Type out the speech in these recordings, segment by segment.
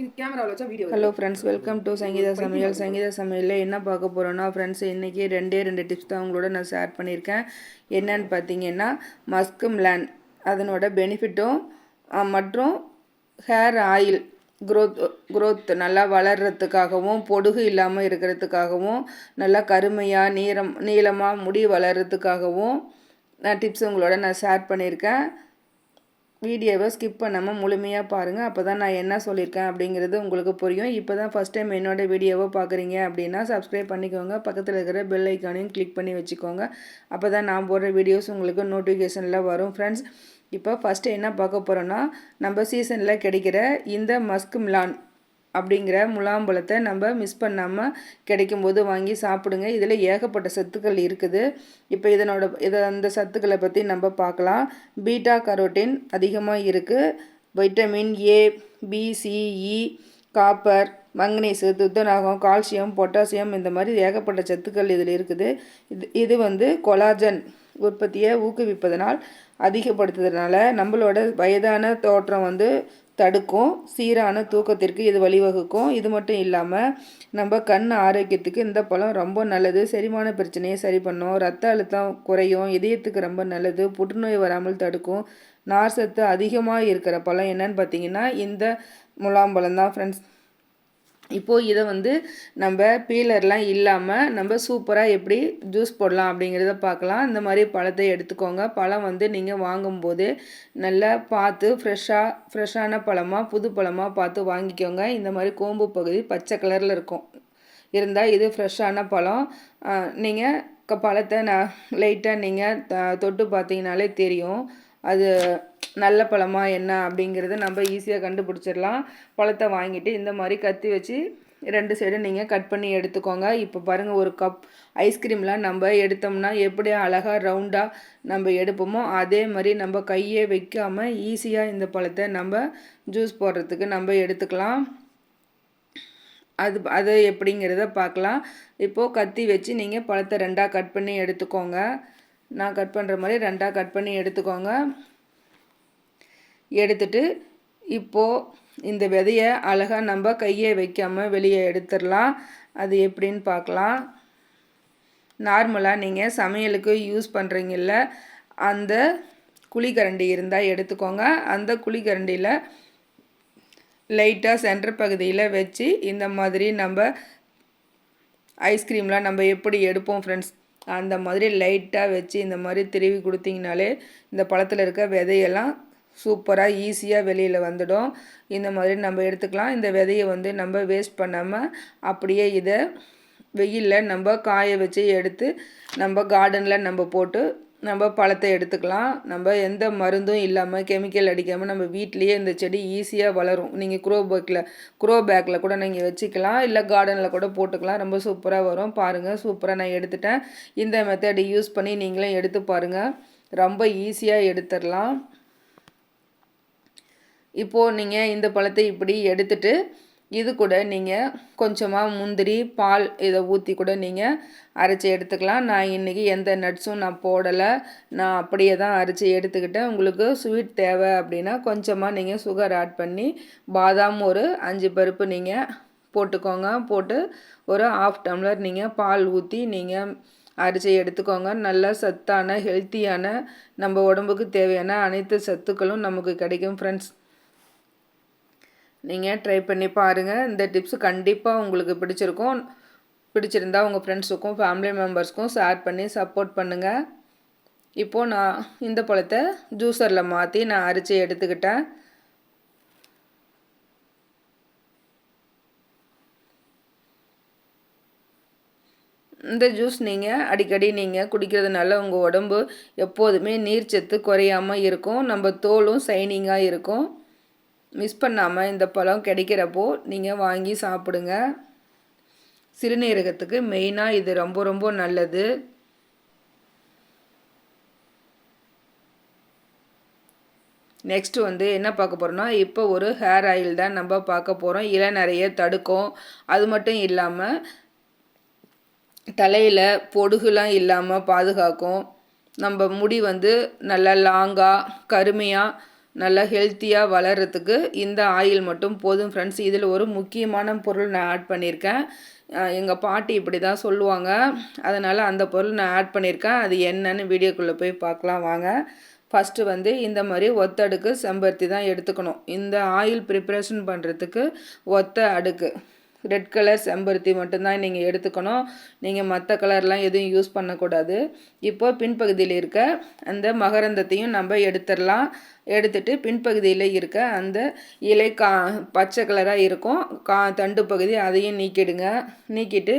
இது கேமராவில் வச்சா video hello friends welcome to Sangeetha சமையல். சங்கீதா சமையலில் என்ன பார்க்க போகிறோன்னா ஃப்ரெண்ட்ஸ் இன்றைக்கி ரெண்டே ரெண்டு டிப்ஸ் தான் உங்களோட நான் ஷேர் பண்ணியிருக்கேன். என்னன்னு பார்த்தீங்கன்னா மஸ்கம் லேண்ட் அதனோட பெனிஃபிட்டும் மற்றும் ஹேர் ஆயில் க்ரோத் க்ரோத் நல்லா வளர்கிறதுக்காகவும் பொடுகு இல்லாமல் இருக்கிறதுக்காகவும் நல்லா கருமையாக நீரம் நீளமாக முடி வளர்கிறதுக்காகவும் நான் டிப்ஸ் உங்களோட நான் ஷேர் பண்ணியிருக்கேன். வீடியோவை ஸ்கிப் பண்ணாமல் முழுமையாக பாருங்கள் அப்போ தான் நான் என்ன சொல்லியிருக்கேன் அப்படிங்கிறது உங்களுக்கு புரியும். இப்போ தான் ஃபஸ்ட் டைம் என்னோடய வீடியோவை பார்க்குறீங்க அப்படின்னா சப்ஸ்கிரைப் பண்ணிக்கோங்க. பக்கத்தில் இருக்கிற பெல் ஐக்கானையும் கிளிக் பண்ணி வச்சுக்கோங்க. அப்போ தான் நான் போடுற வீடியோஸ் உங்களுக்கு நோட்டிஃபிகேஷனில் வரும். ஃப்ரெண்ட்ஸ் இப்போ ஃபஸ்ட்டு என்ன பார்க்க போகிறோன்னா நம்ம சீசனில் கிடைக்கிற இந்த மஸ்க் மிலான் அப்படிங்கிற முலாம்பழத்தை நம்ம மிஸ் பண்ணாமல் கிடைக்கும்போது வாங்கி சாப்பிடுங்க. இதில் ஏகப்பட்ட சத்துக்கள் இருக்குது. இப்போ இதனோட இதை அந்த சத்துக்களை பற்றி நம்ம பார்க்கலாம். பீட்டா கரோட்டின் அதிகமாக இருக்குது vitamin A B C E e, copper manganese துத்தநாகம் கால்சியம் பொட்டாசியம் இந்த மாதிரி ஏகப்பட்ட சத்துக்கள் இதில் இருக்குது. இது இது வந்து கொலாஜன் உற்பத்தியை ஊக்குவிப்பதனால் அதிகப்படுத்துறதுனால நம்மளோட வயதான தோற்றம் வந்து தடுக்கும் சீரான தூக்கத்திற்கு இது வழிவகுக்கும். இது மட்டும் இல்லாமல் நம்ம கண் ஆரோக்கியத்துக்கு இந்த பழம் ரொம்ப நல்லது. செரிமான பிரச்சனையை சரி பண்ணும். ரத்த அழுத்தம் குறையும். இதயத்துக்கு ரொம்ப நல்லது. புற்றுநோய் வராமல் தடுக்கும். நார் சத்து அதிகமாக இருக்கிற பழம் என்னன்னு பார்த்தீங்கன்னா இந்த முலாம்பழம் தான் ஃப்ரெண்ட்ஸ் இப்போது இதை வந்து நம்ம பீலர்லாம் இல்லாமல் நம்ம சூப்பராக எப்படி ஜூஸ் போடலாம் அப்படிங்கிறத பார்க்கலாம் இந்த மாதிரி பழத்தை எடுத்துக்கோங்க. பழம் வந்து நீங்கள் வாங்கும்போது நல்லா பார்த்து ஃப்ரெஷ்ஷாக ஃப்ரெஷ்ஷான பழமாக புது பழமாக பார்த்து வாங்கிக்கோங்க. இந்த மாதிரி கோம்பு பகுதி பச்சை கலரில் இருக்கும். இருந்தால் இது ஃப்ரெஷ்ஷான பழம். நீங்கள் பழத்தை நான் லைட்டாக நீங்கள் தொட்டு பார்த்தீங்கனாலே தெரியும். அது நல்ல பழமா என்ன அப்படிங்கிறத நம்ம ஈஸியாக கண்டுபிடிச்சிடலாம். பழத்தை வாங்கிட்டு இந்த மாதிரி கத்தி வச்சு ரெண்டு சைடும் நீங்கள் கட் பண்ணி எடுத்துக்கோங்க. இப்போ பாருங்கள் ஒரு கப் ஐஸ்கிரீம்லாம் நம்ம எடுத்தோம்னா எப்படி அழகாக ரவுண்டாக நம்ம எடுப்போமோ அதே மாதிரி நம்ம கையே வைக்காமல் ஈஸியாக இந்த பழத்தை நம்ம ஜூஸ் போடுறதுக்கு நம்ம எடுத்துக்கலாம். அது அது எப்படிங்கிறத பார்க்கலாம். இப்போது கத்தி வச்சு நீங்கள் பழத்தை ரெண்டாக கட் பண்ணி எடுத்துக்கோங்க. நான் கட் பண்ணுற மாதிரி ரெண்டாக கட் பண்ணி எடுத்துக்கோங்க. எடுத்துட்டு இப்போது இந்த விதையை அழகாக நம்ம கையை வைக்காமல் வெளியே எடுத்துடலாம். அது எப்படின்னு பார்க்கலாம். நார்மலாக நீங்கள் சமையலுக்கு யூஸ் பண்ணுறீங்கல்ல அந்த குழிக்கரண்டி இருந்தால் எடுத்துக்கோங்க. அந்த குழிக்கரண்டியில் லைட்டாக சென்டர் பகுதியில் வச்சு இந்த மாதிரி நம்ம ஐஸ்கிரீம்லாம் நம்ம எப்படி எடுப்போம் ஃப்ரெண்ட்ஸ் அந்த மாதிரி லைட்டாக வச்சு இந்த மாதிரி திருவி கொடுத்தீங்கனாலே இந்த பழத்தில் இருக்க விதையெல்லாம் சூப்பராக ஈஸியாக வெளியில் வந்துடும். இந்த மாதிரி நம்ம எடுத்துக்கலாம். இந்த விதையை வந்து நம்ம வேஸ்ட் பண்ணாமல் அப்படியே இதை வெயிலில் நம்ம காய வச்சு எடுத்து நம்ம கார்டனில் நம்ம போட்டு நம்ம பழத்தை எடுத்துக்கலாம். நம்ம எந்த மருந்தும் இல்லாமல் கெமிக்கல் அடிக்காமல் நம்ம வீட்லேயே இந்த செடி ஈஸியாக வளரும். நீங்கள் குரோ பேக்கில் குரோ பேக்கில் கூட நீங்கள் வச்சுக்கலாம். இல்லை கார்டனில் கூட போட்டுக்கலாம். ரொம்ப சூப்பராக வரும். பாருங்கள் சூப்பராக நான் எடுத்துட்டேன். இந்த மெத்தடை யூஸ் பண்ணி நீங்களும் எடுத்து பாருங்கள் ரொம்ப ஈஸியாக எடுத்துடலாம். இப்போது நீங்கள் இந்த பழத்தை இப்படி எடுத்துட்டு இது கூட நீங்கள் கொஞ்சமாக முந்திரி பால் இதை ஊற்றி கூட நீங்கள் அரைச்சி எடுத்துக்கலாம். நான் இன்றைக்கி எந்த நட்ஸும் நான் போடலை. நான் அப்படியே தான் அரைச்சி எடுத்துக்கிட்டேன். உங்களுக்கு ஸ்வீட் தேவை அப்படின்னா கொஞ்சமாக நீங்கள் சுகர் ஆட் பண்ணி பாதாம் ஒரு அஞ்சு பருப்பு நீங்கள் போட்டுக்கோங்க. போட்டு ஒரு ஆஃப் டம்ளர் நீங்கள் பால் ஊற்றி நீங்கள் அரிசி எடுத்துக்கோங்க. நல்ல சத்தான ஹெல்த்தியான நம்ம உடம்புக்கு தேவையான அனைத்து சத்துக்களும் நமக்கு கிடைக்கும் ஃப்ரெண்ட்ஸ் நீங்கள் ட்ரை பண்ணி பாருங்கள் இந்த டிப்ஸ் கண்டிப்பாக உங்களுக்கு பிடிச்சிருக்கும். பிடிச்சிருந்தா உங்கள் ஃப்ரெண்ட்ஸுக்கும் ஃபேமிலி மெம்பர்ஸ்க்கும் ஷேர் பண்ணி சப்போர்ட் பண்ணுங்கள் இப்போது நான் இந்த பழத்தை ஜூஸரில் மாற்றி நான் அரிச்சு எடுத்துக்கிட்டேன். இந்த ஜூஸ் நீங்கள் அடிக்கடி நீங்கள் குடிக்கிறதுனால உங்கள் உடம்பு எப்போதுமே நீர் சத்து குறையாமல் இருக்கும். நம்ம தோலும் சைனிங்காக இருக்கும். மிஸ் பண்ணாமல் இந்த பழம் கிடைக்கிறப்போ நீங்கள் வாங்கி சாப்பிடுங்க. சிறுநீரகத்துக்கு மெயினாக இது ரொம்ப ரொம்ப நல்லது. நெக்ஸ்ட் வந்து என்ன பார்க்க போகிறோம்னா இப்போ ஒரு ஹேர் ஆயில் தான் நம்ம பார்க்க போகிறோம் இலை நிறைய தடுக்கும். அது மட்டும் இல்லாமல் தலையில் பொடுகுலாம் இல்லாமல் பாதுகாக்கும். நம்ம முடி வந்து நல்லா லாங்காக கருமையாக நல்லா ஹெல்த்தியாக வளர்கிறதுக்கு இந்த ஆயில் மட்டும் போதும் ஃப்ரெண்ட்ஸ் இதில் ஒரு முக்கியமான பொருள் நான் ஆட் பண்ணியிருக்கேன். எங்கள் பாட்டி இப்படி தான் சொல்லுவாங்க. அதனால் அந்த பொருள் நான் ஆட் பண்ணியிருக்கேன். அது என்னன்னு வீடியோக்குள்ளே போய் பார்க்கலாம் வாங்க. ஃபஸ்ட்டு வந்து இந்த மாதிரி ஒத்த அடுக்கு செம்பருத்தி தான் எடுத்துக்கணும். இந்த ஆயில் ப்ரிப்ரேஷன் பண்ணுறதுக்கு ஒத்த அடுக்கு. ரெட் கலர் செம்பருத்தி மட்டும்தான் நீங்கள் எடுத்துக்கணும். நீங்கள் மற்ற கலர்லாம் எதுவும் யூஸ் பண்ணக்கூடாது. இப்போ பின்பகுதியில் இருக்க அந்த மகரந்தத்தையும் நம்ம எடுத்துடலாம். எடுத்துட்டு பின்பகுதியில் இருக்க அந்த இலை கா பச்சை கலராக இருக்கும். கா தண்டு பகுதி அதையும் நீக்கிடுங்க. நீக்கிட்டு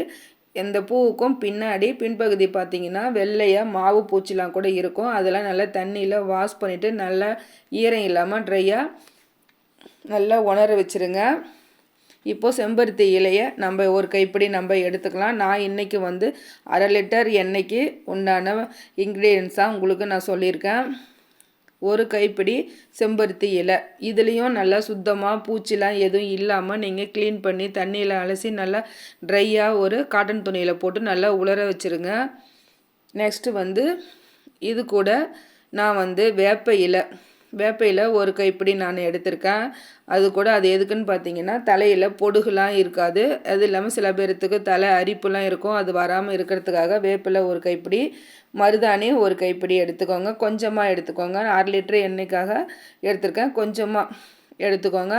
இந்த பூவுக்கும் பின்னாடி பின்பகுதி பார்த்தீங்கன்னா வெள்ளையாக மாவு பூச்சிலாம் கூட இருக்கும். அதெல்லாம் நல்லா தண்ணியில் வாஷ் பண்ணிவிட்டு நல்லா ஈரம் இல்லாமல் ட்ரையாக நல்லா உணர வச்சுருங்க. இப்போது செம்பருத்தி இலையை நம்ம ஒரு கைப்பிடி நம்ம எடுத்துக்கலாம். நான் இன்றைக்கி வந்து அரை லிட்டர் எண்ணெய்க்கு உண்டான இன்க்ரீடியன்ஸாக உங்களுக்கு நான் சொல்லியிருக்கேன். ஒரு கைப்பிடி செம்பருத்தி இலை. இதுலேயும் நல்லா சுத்தமாக பூச்சிலாம் எதுவும் இல்லாமல் நீங்கள் க்ளீன் பண்ணி தண்ணியில் அலசி நல்லா ட்ரையாக ஒரு காட்டன் துணியில் போட்டு நல்லா உலர வச்சுருங்க. நெக்ஸ்ட்டு வந்து இது கூட நான் வந்து வேப்ப இலை. வேப்பையில் ஒரு கைப்பிடி நான் எடுத்திருக்கேன். அது கூட அது எதுக்குன்னு பார்த்தீங்கன்னா தலையில் பொடுகுலாம் இருக்காது. அது இல்லாமல் சில பேர்த்துக்கு தலை அரிப்புலாம் இருக்கும். அது வராமல் இருக்கிறதுக்காக வேப்பில் ஒரு கைப்பிடி மருதாணி ஒரு கைப்பிடி எடுத்துக்கோங்க. கொஞ்சமாக எடுத்துக்கோங்க. அரை லிட்டர் எண்ணெய்க்காக எடுத்திருக்கேன். கொஞ்சமாக எடுத்துக்கோங்க.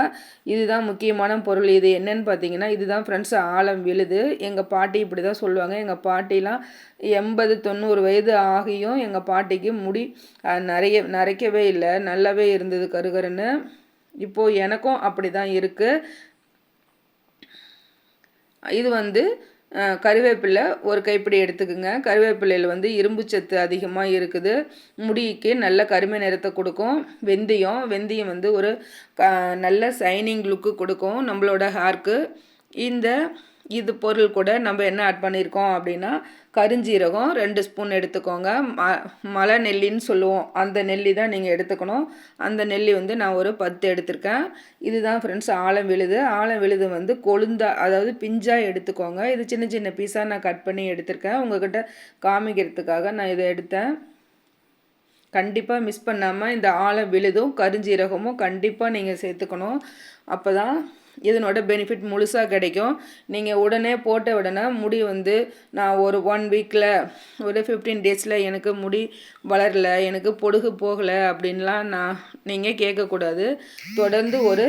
இதுதான் முக்கியமான பொருள். இது என்னன்னு பார்த்தீங்கன்னா இதுதான் ஃப்ரெண்ட்ஸ் ஆழம் விழுது. எங்கள் பாட்டி இப்படி தான் சொல்லுவாங்க. எங்கள் பாட்டிலாம் எண்பது தொண்ணூறு வயது ஆகியும் எங்கள் பாட்டிக்கு முடி நிறைய நரைக்கவே இல்லை. நல்லாவே இருந்தது கருகருன்னு. இப்போது எனக்கும் அப்படி தான் இருக்குது இது வந்து கருவேப்பிலை ஒரு கைப்பிடி எடுத்துக்கோங்க. கருவேப்பிலையில் வந்து இரும்பு சத்து அதிகமாக இருக்குது. முடிக்கு நல்ல கருமை நிறத்தை கொடுக்கும். வெந்தயம் வெந்தயம் வந்து ஒரு நல்ல சைனிங் லுக்கு கொடுக்கும். நம்மளோட ஹேர்க்கு இந்த இது பொருள் கூட நம்ம என்ன ஆட் பண்ணியிருக்கோம் அப்படின்னா கருஞ்சீரகம் ரெண்டு ஸ்பூன் எடுத்துக்கோங்க. ம மலை நெல்லின்னு சொல்லுவோம். அந்த நெல்லி தான் நீங்கள் எடுத்துக்கணும். அந்த நெல்லி வந்து நான் ஒரு பத்து எடுத்திருக்கேன். இதுதான் ஃப்ரெண்ட்ஸ் ஆழம் விழுது. ஆழம் விழுது வந்து கொழுந்தா அதாவது பிஞ்சாக எடுத்துக்கோங்க. இது சின்ன சின்ன பீஸாக நான் கட் பண்ணி எடுத்திருக்கேன். உங்கள்கிட்ட காமிக்கிறதுக்காக நான் இதை எடுத்தேன். கண்டிப்பாக மிஸ் பண்ணாமல் இந்த ஆழம் விழுதும் கருஞ்சீரகமும் கண்டிப்பாக நீங்கள் சேர்த்துக்கணும். அப்போ தான் இதனோட பெனிஃபிட் முழுசாக கிடைக்கும். நீங்கள் உடனே போட்ட உடனே முடி வந்து நான் ஒரு ஒன் வீக்கில் ஒரு ஃபிஃப்டீன் டேஸில் எனக்கு முடி வளரல எனக்கு பொடுகு போகலை அப்படின்லாம் நான் நீங்கள் கேட்கக்கூடாது. தொடர்ந்து ஒரு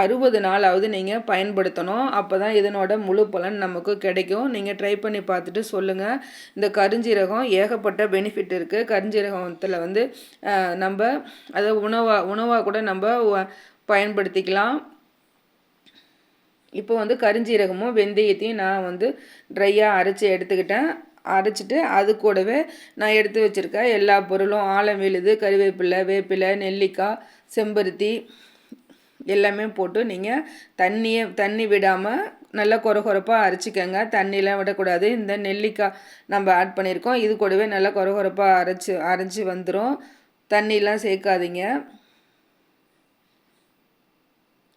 அறுபது நாளாவது நீங்கள் பயன்படுத்தணும். அப்போ தான் இதனோட முழு பலன் நமக்கு கிடைக்கும். நீங்கள் ட்ரை பண்ணி பார்த்துட்டு சொல்லுங்கள் இந்த கருஞ்சீரகம் ஏகப்பட்ட பெனிஃபிட் இருக்குது கருஞ்சீரகத்தில் வந்து நம்ம அதை உணவாக உணவாக கூட நம்ம பயன்படுத்திக்கலாம். இப்போ வந்து கருஞ்சீரகமும் வெந்தயத்தையும் நான் வந்து ட்ரையாக அரைச்சி எடுத்துக்கிட்டேன். அரைச்சிட்டு அது கூடவே நான் எடுத்து வச்சுருக்கேன் எல்லா பொருளும் ஆலம் விழுது கருவேப்பிலை வேப்பிலை நெல்லிக்காய் செம்பருத்தி எல்லாமே போட்டு நீங்கள் தண்ணியை தண்ணி விடாமல் நல்லா குறை குறைப்பாக அரைச்சிக்கோங்க. தண்ணியெலாம் விடக்கூடாது. இந்த நெல்லிக்காய் நம்ம ஆட் பண்ணியிருக்கோம். இது கூடவே நல்லா குறை குறைப்பாக அரைச்சி அரைச்சி வந்துடும் தண்ணியெலாம் சேர்க்காதீங்க.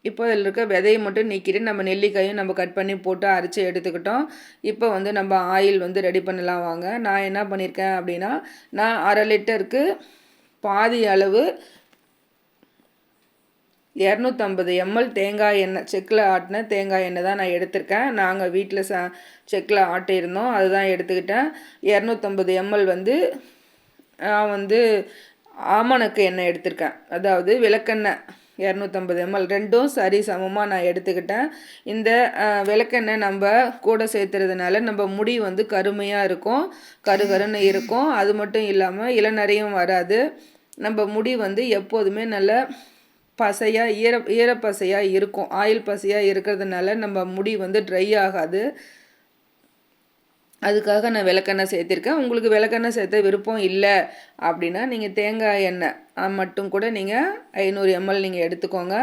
இப்போ இதில் இருக்க விதையை மட்டும் நீக்கிட்டு நம்ம நெல்லிக்காயும் நம்ம கட் பண்ணி போட்டு அரைச்சி எடுத்துக்கிட்டோம். இப்போ வந்து நம்ம ஆயில் வந்து ரெடி பண்ணலாம் வாங்க. நான் என்ன பண்ணியிருக்கேன் அப்படின்னா நான் அரை லிட்டருக்கு பாதி அளவு இரநூத்தம்பது எம்எல் தேங்காய் எண்ணெய் செக்கில் ஆட்டின தேங்காய் எண்ணெய் தான் நான் எடுத்திருக்கேன். நாங்கள் வீட்டில் ச செக்கில் ஆட்டியிருந்தோம். அதுதான் எடுத்துக்கிட்டேன். இரநூத்தம்பது எம்எல் வந்து நான் வந்து ஆமணக்கு எண்ணெய் எடுத்திருக்கேன். அதாவது விளக்கெண்ணெய். இரநூத்தம்பது எம்எல் ரெண்டும் சரி சமமாக நான் எடுத்துக்கிட்டேன். இந்த விளக்கெண்ணெய் நம்ம கூட சேர்த்துறதுனால நம்ம முடி வந்து கருமையாக இருக்கும் கருகருன்னு இருக்கும். அது மட்டும் இல்லாமல் இளநறையும் வராது. நம்ம முடி வந்து எப்போதுமே நல்ல பசையாக ஈர ஈரப்பசையாக இருக்கும். ஆயில் பசையாக இருக்கிறதுனால நம்ம முடி வந்து ட்ரை ஆகாது. அதுக்காக நான் விளக்கெண்ணெய் சேர்த்துருக்கேன். உங்களுக்கு விளக்கெண்ணெய் சேர்த்த விருப்பம் இல்லை அப்படின்னா நீங்கள் தேங்காய் எண்ணெய் மட்டும் கூட நீங்கள் ஐநூறு எம்எல் நீங்கள் எடுத்துக்கோங்க.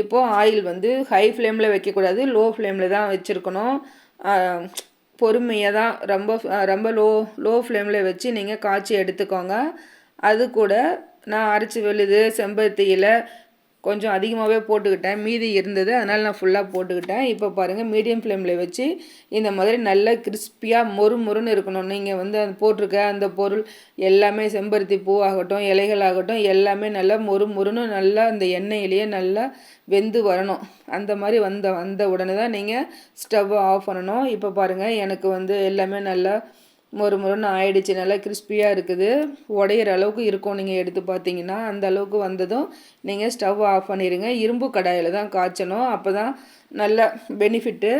இப்போது ஆயில் வந்து ஹை ஃப்ளேமில் வைக்கக்கூடாது லோ ஃப்ளேமில் தான் வச்சுருக்கணும். பொறுமையாக தான் ரொம்ப ரொம்ப லோ லோ ஃப்ளேமில் வச்சு நீங்கள் காய்ச்சி எடுத்துக்கோங்க. அது கூட நான் அரைச்சி வெளுது செம்பருத்தியில் கொஞ்சம் அதிகமாகவே போட்டுக்கிட்டேன். மீதி இருந்தது அதனால் நான் ஃபுல்லாக போட்டுக்கிட்டேன். இப்போ பாருங்கள் மீடியம் ஃப்ளேமில் வச்சு இந்த மாதிரி நல்லா கிறிஸ்பியாக மொறு மொறுன்னு இருக்கணும். நீங்கள் வந்து அது போட்டிருக்க அந்த பொருள் எல்லாமே செம்பருத்தி பூ ஆகட்டும் இலைகள் ஆகட்டும் எல்லாமே நல்லா மொறு மொறுன்னு நல்லா அந்த எண்ணெயிலேயே நல்லா வெந்து வரணும். அந்த மாதிரி வந்த வந்த உடனே தான் நீங்கள் ஸ்டவ்வை ஆஃப் பண்ணணும். இப்போ பாருங்கள் எனக்கு வந்து எல்லாமே நல்லா மொறு மொறுன்னு ஆயிடுச்சு. நல்லா கிறிஸ்பியாக இருக்குது. உடையிற அளவுக்கு இருக்கும் நீங்கள் எடுத்து பார்த்தீங்கன்னா. அந்த அளவுக்கு வந்ததும் நீங்கள் ஸ்டவ் ஆஃப் பண்ணிடுங்க இரும்பு கடாயில் தான் காய்ச்சணும். அப்போ தான் நல்ல பெனிஃபிட்டு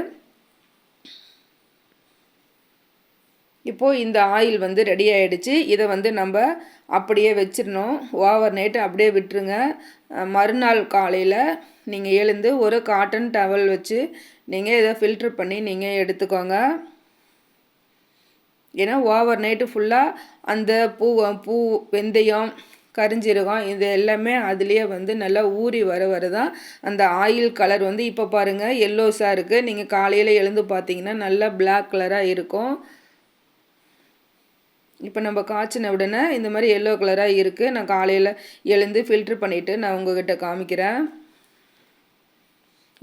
இப்போது இந்த ஆயில் வந்து ரெடி ஆகிடுச்சு இதை வந்து நம்ம அப்படியே வச்சிடணும். ஓவர் நைட்டு அப்படியே விட்டுருங்க. மறுநாள் காலையில் நீங்கள் எழுந்து ஒரு காட்டன் டவல் வச்சு நீங்கள் இதை ஃபில்ட்ரு பண்ணி நீங்கள் எடுத்துக்கோங்க. ஏன்னா ஓவர் நைட்டு ஃபுல்லாக அந்த பூ பூ வெந்தயம் கரிஞ்சீரகம் இது எல்லாமே அதுலேயே வந்து நல்லா ஊறி வர வர தான் அந்த ஆயில் கலர் வந்து இப்போ பாருங்கள் எல்லோஸாக இருக்குது நீங்கள் காலையில் எழுந்து பார்த்தீங்கன்னா நல்லா பிளாக் கலராக இருக்கும். இப்போ நம்ம காய்ச்சின உடனே இந்த மாதிரி எல்லோ கலராக இருக்குது நான் காலையில் எழுந்து ஃபில்ட்ரு பண்ணிவிட்டு நான் உங்ககிட்ட காமிக்கிறேன்.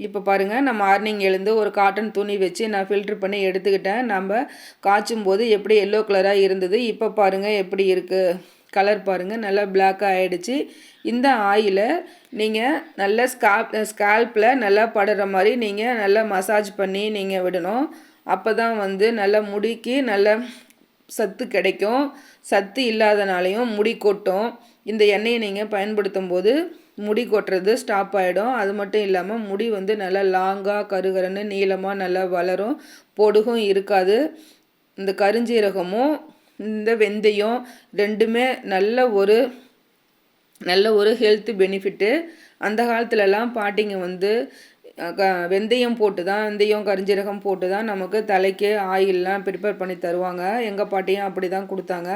இப்போ பாருங்கள் நான் மார்னிங் எழுந்து ஒரு காட்டன் துணி வச்சு நான் ஃபில்ட்ரு பண்ணி எடுத்துக்கிட்டேன். நம்ம காய்ச்சும் போது எப்படி எல்லோ கலராக இருந்தது இப்போ பாருங்கள் எப்படி இருக்குது கலர் பாருங்கள் நல்லா பிளாக்காக ஆகிடுச்சு இந்த ஆயிலை நீங்கள் நல்ல ஸ்காப் ஸ்கால்பில் நல்லா படுற மாதிரி நீங்கள் நல்லா மசாஜ் பண்ணி நீங்கள் விடணும். அப்போ தான் வந்து நல்லா முடிக்கு நல்ல சத்து கிடைக்கும். சத்து இல்லாதனாலையும் முடி கொட்டும். இந்த எண்ணெயை நீங்கள் பயன்படுத்தும் போது முடி கொட்டுறது ஸ்டாப் ஆகிடும் அது மட்டும் இல்லாமல் முடி வந்து நல்லா லாங்காக கருகரன்னு நீளமாக நல்லா வளரும். பொடுகும் இருக்காது. இந்த கருஞ்சீரகமும் இந்த வெந்தயம் ரெண்டுமே நல்ல ஒரு நல்ல ஒரு ஹெல்த் பெனிஃபிட்டு அந்த காலத்துலலாம் பாட்டிங்க வந்து வெந்தயம் போட்டு தான் வெந்தயம் கரிஞ்சீரகம் போட்டு தான் நமக்கு தலைக்கு ஆயிலெலாம் ப்ரிப்பேர் பண்ணி தருவாங்க. எங்கள் பாட்டியும் அப்படி தான் கொடுத்தாங்க.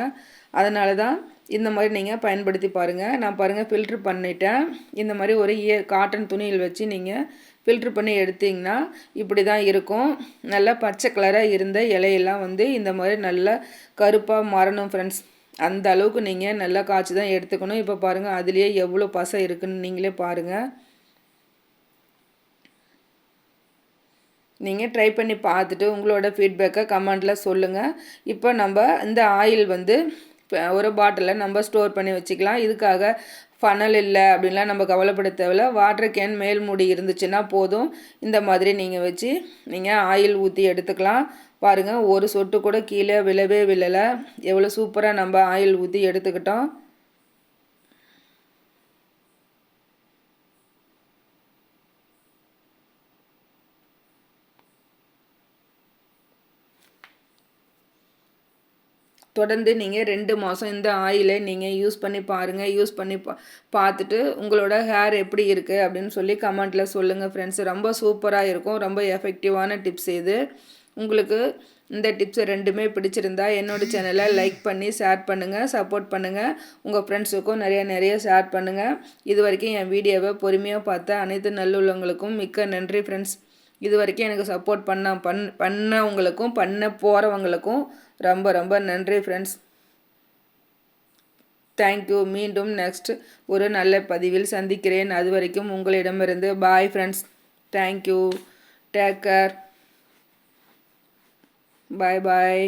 அதனால தான் இந்த மாதிரி நீங்கள் பயன்படுத்தி பாருங்கள் நான் பாருங்கள் ஃபில்ட்ரு பண்ணிட்டேன். இந்த மாதிரி ஒரு இய காட்டன் துணியில் வச்சு நீங்கள் ஃபில்ட்ரு பண்ணி எடுத்திங்கன்னா இப்படி தான் இருக்கும். நல்லா பச்சை கலராக இருந்த இலையெல்லாம் வந்து இந்த மாதிரி நல்லா கருப்பாக மாறணும் ஃப்ரெண்ட்ஸ் அந்த அளவுக்கு நீங்கள் நல்லா காய்ச்சி தான் எடுத்துக்கணும். இப்போ பாருங்கள் அதுலேயே எவ்வளோ பசை இருக்குன்னு நீங்களே பாருங்கள் நீங்கள் ட்ரை பண்ணி பார்த்துட்டு உங்களோட ஃபீட்பேக்கை கமெண்ட்டில் சொல்லுங்கள் இப்போ நம்ம இந்த ஆயில் வந்து ஒரு பாட்டிலில் நம்ம ஸ்டோர் பண்ணி வச்சுக்கலாம். இதுக்காக ஃபனல் இல்லை அப்படின்லாம் நம்ம கவலைப்பட தேவையில்ல. வாட்டர் கேன் மேல் மூடி இருந்துச்சுன்னா போதும். இந்த மாதிரி நீங்கள் வச்சு நீங்கள் ஆயில் ஊற்றி எடுத்துக்கலாம். பாருங்கள் ஒரு சொட்டு கூட கீழே விழவே விழலை. எவ்வளோ சூப்பராக நம்ம ஆயில் ஊற்றி எடுத்துக்கிட்டோம். தொடர்ந்து நீங்கள் ரெண்டு மாதம் இந்த ஆயிலை நீங்கள் யூஸ் பண்ணி பாருங்கள் யூஸ் பண்ணி பா பார்த்துட்டு உங்களோட ஹேர் எப்படி இருக்குது அப்படின்னு சொல்லி கமெண்ட்டில் சொல்லுங்கள் ஃப்ரெண்ட்ஸ் ரொம்ப சூப்பராக இருக்கும். ரொம்ப எஃபெக்டிவான டிப்ஸ் இது. உங்களுக்கு இந்த டிப்ஸை ரெண்டுமே பிடிச்சிருந்தா என்னோடய சேனலை லைக் பண்ணி ஷேர் பண்ணுங்கள் சப்போர்ட் பண்ணுங்கள் உங்கள் ஃப்ரெண்ட்ஸுக்கும் நிறைய நிறைய ஷேர் பண்ணுங்கள் இது வரைக்கும் என் வீடியோவை பொறுமையாக பார்த்த அனைத்து நல்லுள்ளவங்களுக்கும் மிக்க நன்றி ஃப்ரெண்ட்ஸ் இது வரைக்கும் எனக்கு சப்போர்ட் பண்ண பண் பண்ணவங்களுக்கும் பண்ண போகிறவங்களுக்கும் ரொம்ப ரொம்ப நன்றி ஃப்ரெண்ட்ஸ் தேங்க்யூ மீண்டும் நெக்ஸ்ட் ஒரு நல்ல பதிவில் சந்திக்கிறேன். அது வரைக்கும் உங்களிடமிருந்து bye friends thank you take care bye bye